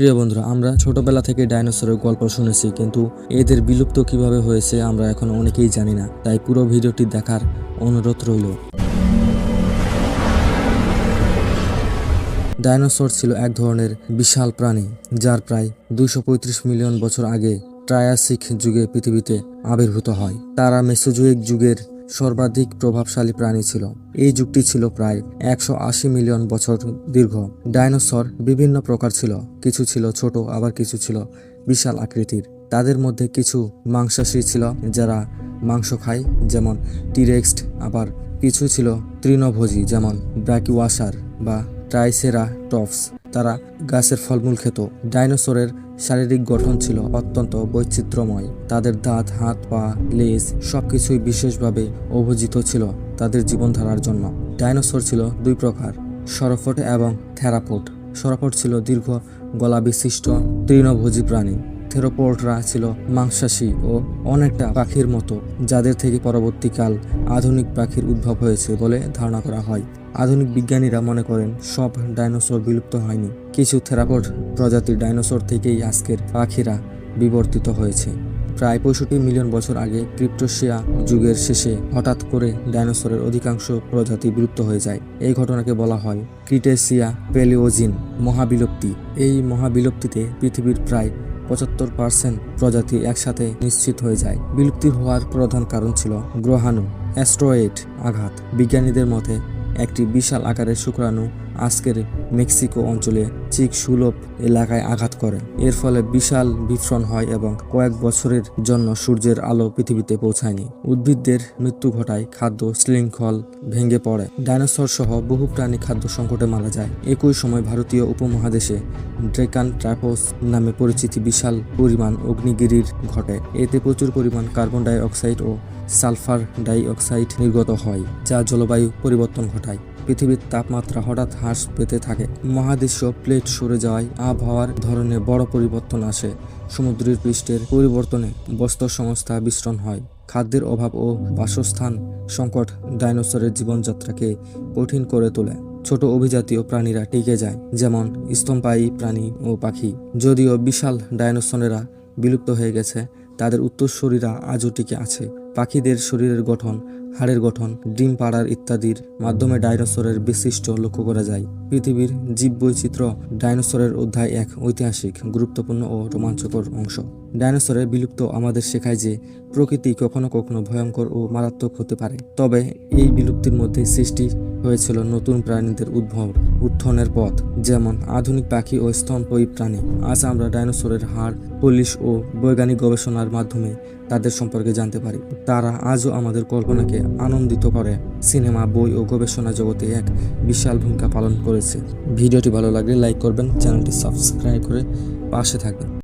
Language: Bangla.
প্রিয় বন্ধুরা, আমরা ছোটবেলা থেকে ডাইনোসরের গল্প শুনেছি, কিন্তু এদের বিলুপ্ত কীভাবে হয়েছে আমরা এখন অনেকেই জানি না। তাই পুরো ভিডিওটি দেখার অনুরোধ রইল। ডাইনোসর ছিল এক ধরনের বিশাল প্রাণী, যার প্রায় দুইশো পঁয়ত্রিশ মিলিয়ন বছর আগে ট্রায়াসিক যুগে পৃথিবীতে আবির্ভূত হয়। তারা মেসোজোয়িক যুগের সর্বাধিক প্রভাবশালী প্রাণী ছিল। এই যুগটি ছিল প্রায় একশো আশি মিলিয়ন বছর দীর্ঘ। ডাইনোসর বিভিন্ন প্রকার ছিল। কিছু ছিল ছোট, আবার কিছু ছিল বিশাল আকৃতির। তাদের মধ্যে কিছু মাংসাশী ছিল যারা মাংস খায়, যেমন টিরেক্সট আবার কিছু ছিল তৃণভোজী, যেমন ব্র্যাকিওয়াশার বা ট্রাইসেরা টপস, তারা গাছের ফলমূল খেত। ডাইনোসরের শারীরিক গঠন ছিল অত্যন্ত বৈচিত্র্যময়। তাদের দাঁত, হাত, পা, লেজ সবকিছুই বিশেষভাবে অভিজিত ছিল তাদের জীবনধারার জন্য। ডাইনোসর ছিল দুই প্রকার সরফট এবং থেরাপোট সরফট ছিল দীর্ঘ গলা বিশিষ্ট তৃণভোজী প্রাণী। থেরোপোর্টরা ছিল মাংসাশী ও অনেকটা পাখির মতো, যাদের থেকে পরবর্তীকাল আধুনিক পাখির উদ্ভব হয়েছে বলে ধারণা করা হয়। আধুনিক বিজ্ঞানীরা মনে করেন, সব ডাইনোসর বিলুপ্ত হয়নি। কিছু থেরাপোড প্রজাতির ডাইনোসর থেকেই আজকের পাখিরা বিবর্তিত হয়েছে। প্রায় পঁয়ষট্টি মিলিয়ন বছর আগে ক্রিপ্টোশিয়া যুগের শেষে হঠাৎ করে ডাইনোসরের অধিকাংশ প্রজাতি বিলুপ্ত হয়ে যায়। এই ঘটনাকে বলা হয় ক্রিটেসিয়া পেলিওজিন মহাবিলুপ্তি। এই মহাবিলুপ্তিতে পৃথিবীর প্রায় পঁচাত্তর পার্সেন্ট প্রজাতি একসাথে নিশ্চিত হয়ে যায়। বিলুপ্তি হওয়ার প্রধান কারণ ছিল গ্রহাণু, অ্যাস্ট্রয়েড আঘাত। বিজ্ঞানীদের মতে, একটি বিশাল আকারের শুক্রাণু আজকের মেক্সিকো অঞ্চলে চিক সুলভ এলাকায় আঘাত করে। এর ফলে বিশাল বিফ্রণ হয় এবং কয়েক বছরের জন্য সূর্যের আলো পৃথিবীতে পৌঁছায়নি। উদ্ভিদদের মৃত্যু ঘটায় খাদ্য শৃঙ্খল ভেঙে পড়ে। ডাইনোসর সহ বহু প্রাণী খাদ্য সংকটে মারা যায়। একই সময় ভারতীয় উপমহাদেশে ড্রেকান ট্রাপোস নামে পরিচিতি বিশাল পরিমাণ অগ্নিগিরির ঘটে। এতে প্রচুর পরিমাণ কার্বন ডাই অক্সাইড ও সালফার ডাই অক্সাইড নির্গত হয়, যা জলবায়ু পরিবর্তন ঘটায়। পৃথিবীর তাপমাত্রা হঠাৎ হ্রাস পেতে থাকে। মহাদেশীয় প্লেট সরে যাওয়ায় আবহাওয়ার ধরনে বড় পরিবর্তন আসে। সমুদ্রের পৃষ্ঠের পরিবর্তনে বস্ত্র সংস্থা বিস্ফোরণ হয়। খাদ্যের অভাব ও বাসস্থান সংকট ডাইনোসরের জীবনযাত্রাকে কঠিন করে তোলে। ছোট অভিজাতীয় প্রাণীরা টিকে যায়, যেমন স্তম্পায়ী প্রাণী ও পাখি। যদিও বিশাল ডাইনোসরেরা বিলুপ্ত হয়ে গেছে, তাদের উত্তরসূরিরা আজও টিকে আছে। পাখিদের শরীরের গঠন, হাড়ের গঠন, ডিম পাড়ার ইত্যাদির মাধ্যমে ডাইনোসরের বিশিষ্ট লক্ষ্য করা যায়। পৃথিবীর জীববৈচিত্র্য ডাইনোসরের অধ্যায় এক ঐতিহাসিক, গুরুত্বপূর্ণ ও রোমাঞ্চকর অংশ। ডাইনোসরের বিলুপ্ত আমাদের শেখায় যে, প্রকৃতি কখনো কখনো ভয়ঙ্কর ও মারাত্মক হতে পারে। তবে এই বিলুপ্তির মধ্যে সৃষ্টি হয়েছিল নতুন প্রাণীদের উদ্ভব, উত্থানের পথ, যেমন আধুনিক পাখি ও স্তন্যপায়ী প্রাণী। আজ আমরা ডাইনোসরের হাড়, পুলিশ ও বৈজ্ঞানিক গবেষণার মাধ্যমে তাদের সম্পর্কে জানতে পারি। তারা আজও আমাদের কল্পনাকে আনন্দিত করে। সিনেমা, বই ও গবেষণা জগতে এক বিশাল ভূমিকা পালন করেছে। ভিডিওটি ভালো লাগলে লাইক করবেন, চ্যানেলটি সাবস্ক্রাইব করে পাশে থাকবেন।